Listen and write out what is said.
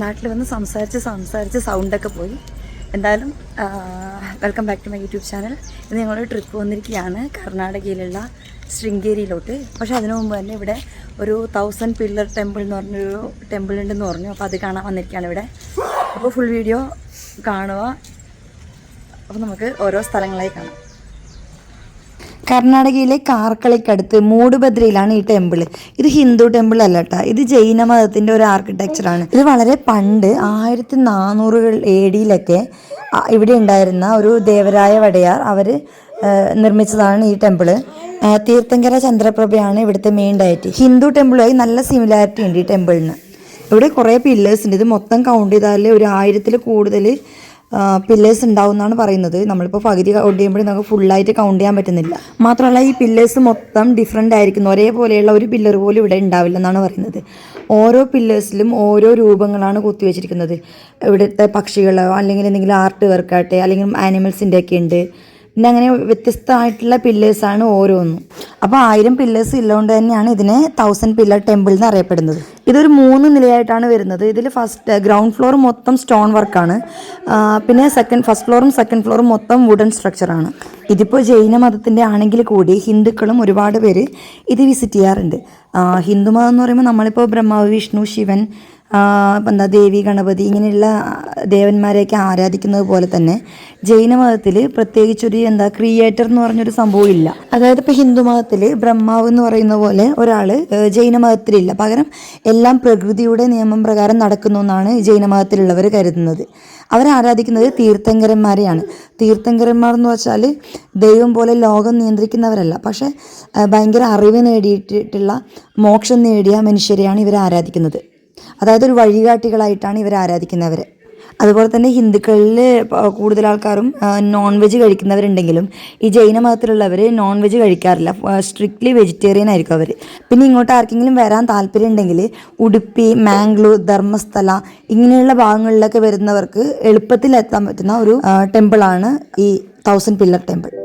നാട്ടിൽ വന്ന് സംസാരിച്ച് സംസാരിച്ച് സൗണ്ടൊക്കെ പോയി. എന്തായാലും welcome back to my YouTube channel ഇന്ന് ഞങ്ങളൊരു ട്രിപ്പ് വന്നിരിക്കുകയാണ് കർണാടകയിലുള്ള ശൃംഗേരിയിലോട്ട്. പക്ഷേ അതിനു മുമ്പ് തന്നെ ഇവിടെ ഒരു തൗസൻഡ് പില്ലർ ടെമ്പിൾ എന്ന് പറഞ്ഞൊരു ടെമ്പിൾ ഉണ്ടെന്ന് പറഞ്ഞു. അപ്പോൾ അത് കാണാൻ വന്നിരിക്കുകയാണ് ഇവിടെ. അപ്പോൾ ഫുൾ വീഡിയോ കാണുക. അപ്പോൾ നമുക്ക് ഓരോ സ്ഥലങ്ങളായി കാണാം. കർണാടകയിലെ കാർക്കളിക്കടുത്ത് മൂടുബദ്രയിലാണ് ഈ ടെമ്പിൾ ഇത് ഹിന്ദു ടെമ്പിൾ അല്ല കേട്ടോ ഇത് ജൈന മതത്തിന്റെ ഒരു ആർക്കിടെക്ചറാണ്. ഇത് വളരെ പണ്ട് ആയിരത്തി നാനൂറുകൾ എ ഡിയിലൊക്കെ ഇവിടെ ഉണ്ടായിരുന്ന ഒരു ദേവരായ വടയാർ അവർ നിർമ്മിച്ചതാണ് ഈ ടെമ്പിൾ തീർത്ഥങ്കര ചന്ദ്രപ്രഭയാണ് ഇവിടുത്തെ മെയിൻ ഡയറ്റ് ഹിന്ദു ടെമ്പിളുമായി നല്ല സിമിലാരിറ്റി ഉണ്ട് ഈ ടെമ്പിളിന്. ഇവിടെ കുറേ പില്ലേഴ്സ് ഉണ്ട്. ഇത് മൊത്തം കൗണ്ട് ചെയ്താൽ ഒരു ആയിരത്തിൽ കൂടുതൽ പില്ലേഴ്സ് ഉണ്ടാവും എന്നാണ് പറയുന്നത്. നമ്മളിപ്പോൾ പകുതി കൗണ്ട് ചെയ്യുമ്പോഴേ നമുക്ക് ഫുള്ളായിട്ട് കൗണ്ട് ചെയ്യാൻ പറ്റുന്നില്ല. മാത്രമല്ല ഈ പില്ലേഴ്സ് മൊത്തം ഡിഫറെന്റ് ആയിരിക്കുന്നു. ഒരേപോലെയുള്ള ഒരു പില്ലർ പോലും ഇവിടെ ഉണ്ടാവില്ല എന്നാണ് പറയുന്നത്. ഓരോ പില്ലേഴ്സിലും ഓരോ രൂപങ്ങളാണ് കുത്തിവെച്ചിരിക്കുന്നത് ഇവിടുത്തെ പക്ഷികളോ അല്ലെങ്കിൽ എന്തെങ്കിലും ആർട്ട് വർക്കാട്ടെ അല്ലെങ്കിൽ ആനിമൽസിന്റെ ഒക്കെ ഉണ്ട്. പിന്നെ അങ്ങനെ വ്യത്യസ്തമായിട്ടുള്ള പില്ലേഴ്സാണ് ഓരോന്നും. അപ്പോൾ ആയിരം പില്ലേഴ്സ് ഉള്ളതുകൊണ്ട് തന്നെയാണ് ഇതിനെ തൗസൻഡ് പില്ലർ ടെമ്പിൾ എന്ന് അറിയപ്പെടുന്നത്. ഇതൊരു മൂന്ന് നിലയായിട്ടാണ് വരുന്നത്. ഇതിൽ ഫസ്റ്റ് ഗ്രൗണ്ട് ഫ്ലോർ മൊത്തം സ്റ്റോൺ വർക്കാണ് പിന്നെ സെക്കൻഡ് ഫസ്റ്റ് ഫ്ലോറും സെക്കൻഡ് ഫ്ലോറും മൊത്തം വുഡൻ സ്ട്രക്ചറാണ് ഇതിപ്പോൾ ജൈന മതത്തിന്റെ ആണെങ്കിൽ കൂടി ഹിന്ദുക്കളും ഒരുപാട് പേര് ഇത് വിസിറ്റ് ചെയ്യാറുണ്ട്. ഹിന്ദുമതം എന്ന് പറയുമ്പോൾ നമ്മളിപ്പോൾ ബ്രഹ്മാവ് വിഷ്ണു ശിവൻ എന്താ ദേവി ഗണപതി ഇങ്ങനെയുള്ള ദേവന്മാരെയൊക്കെ ആരാധിക്കുന്നത് പോലെ തന്നെ ജൈനമതത്തിൽ പ്രത്യേകിച്ചൊരു എന്താ ക്രിയേറ്റർ എന്ന് പറഞ്ഞൊരു സംഭവം ഇല്ല അതായത് ഇപ്പോൾ ഹിന്ദു മതത്തിൽ ബ്രഹ്മാവ് എന്ന് പറയുന്ന പോലെ ഒരാൾ ജൈനമതത്തിലില്ല പകരം എല്ലാം പ്രകൃതിയുടെ നിയമം പ്രകാരം നടക്കുന്നു എന്നാണ് ജൈനമതത്തിലുള്ളവർ കരുതുന്നത്. അവർ ആരാധിക്കുന്നത് തീർത്ഥങ്കരന്മാരെയാണ്. തീർത്ഥങ്കരന്മാർ എന്ന് വെച്ചാൽ ദൈവം പോലെ ലോകം നിയന്ത്രിക്കുന്നവരല്ല. പക്ഷേ ഭയങ്കര അറിവ് നേടിയിട്ടുള്ള മോക്ഷം നേടിയ മനുഷ്യരെയാണ് ഇവർ ആരാധിക്കുന്നത്. അതായത് ഒരു വഴികാട്ടികളായിട്ടാണ് ഇവർ ആരാധിക്കുന്നവർ അതുപോലെ തന്നെ ഹിന്ദുക്കളിൽ കൂടുതൽ ആൾക്കാരും നോൺ വെജ് കഴിക്കുന്നവരുണ്ടെങ്കിലും ഈ ജൈന മതത്തിലുള്ളവർ നോൺ വെജ് കഴിക്കാറില്ല സ്ട്രിക്ട്ലി വെജിറ്റേറിയൻ ആയിരിക്കും അവർ പിന്നെ ഇങ്ങോട്ട് ആർക്കെങ്കിലും വരാൻ താല്പര്യം ഉണ്ടെങ്കിൽ ഉടുപ്പി മാംഗ്ലൂർ ധർമ്മസ്ഥല ഇങ്ങനെയുള്ള ഭാഗങ്ങളിലൊക്കെ വരുന്നവർക്ക് എളുപ്പത്തിൽ എത്താൻ പറ്റുന്ന ഒരു ടെമ്പിളാണ് ഈ തൗസൻഡ് പില്ലർ ടെമ്പിൾ